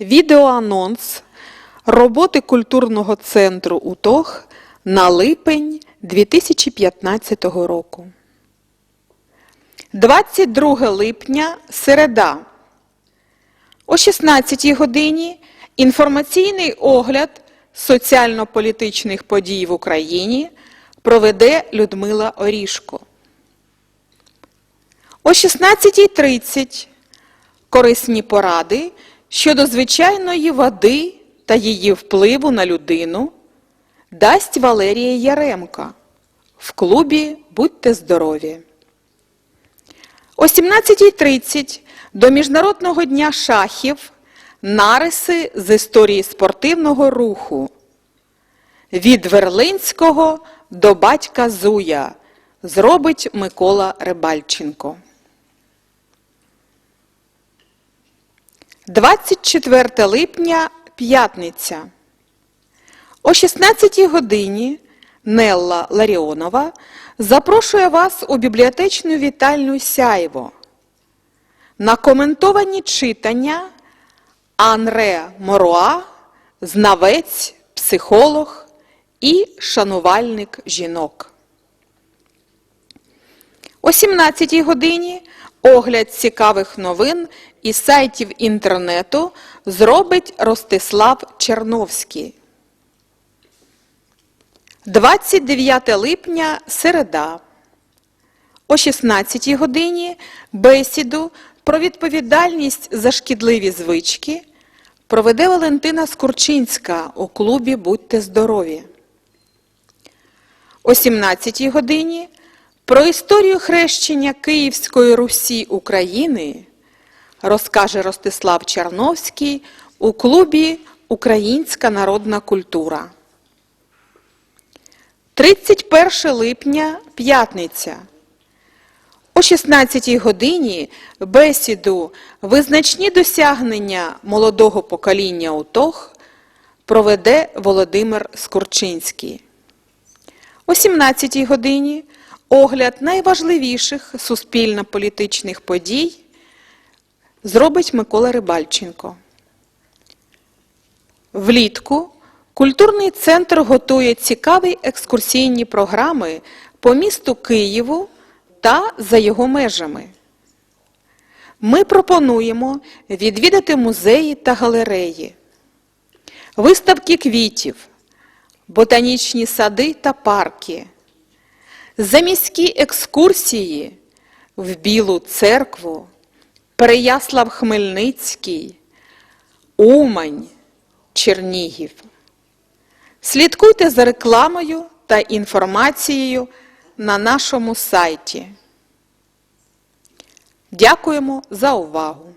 Відеоанонс роботи культурного центру УТОГ на липень 2015 року. 22 липня середа. О 16 годині інформаційний огляд соціально-політичних подій в Україні проведе Людмила Орішко. О 16.30 корисні поради щодо звичайної води та її впливу на людину дасть Валерія Яремка в клубі Будьте здорові. О 17.30 до Міжнародного дня шахів нариси з історії спортивного руху. Від Верлинського до батька Зуя зробить Микола Рибальченко. 24 липня п'ятниця. О 16 годині Нелла Ларіонова запрошує вас у бібліотечну вітальню Сяйво на коментовані читання Анре Моруа, знавець, психолог і шанувальник жінок. О 17 годині огляд цікавих новин із сайтів інтернету зробить Ростислав Черновський. 29 липня середа. О 16 годині бесіду про відповідальність за шкідливі звички проведе Валентина Скурчинська у клубі Будьте здорові. О 17 годині про історію хрещення Київської Русі України розкаже Ростислав Черновський у клубі Українська народна культура. 31 липня п'ятниця. О 16 годині бесіду Визначні досягнення молодого покоління УТОГ проведе Володимир Скурчинський. О 17 годині огляд найважливіших суспільно-політичних подій зробить Микола Рибальченко. Влітку культурний центр готує цікаві екскурсійні програми по місту Києву та за його межами. Ми пропонуємо відвідати музеї та галереї, виставки квітів, ботанічні сади та парки, заміські екскурсії в Білу церкву, Переяслав Хмельницький, Умань, Чернігів. Слідкуйте за рекламою та інформацією на нашому сайті. Дякуємо за увагу!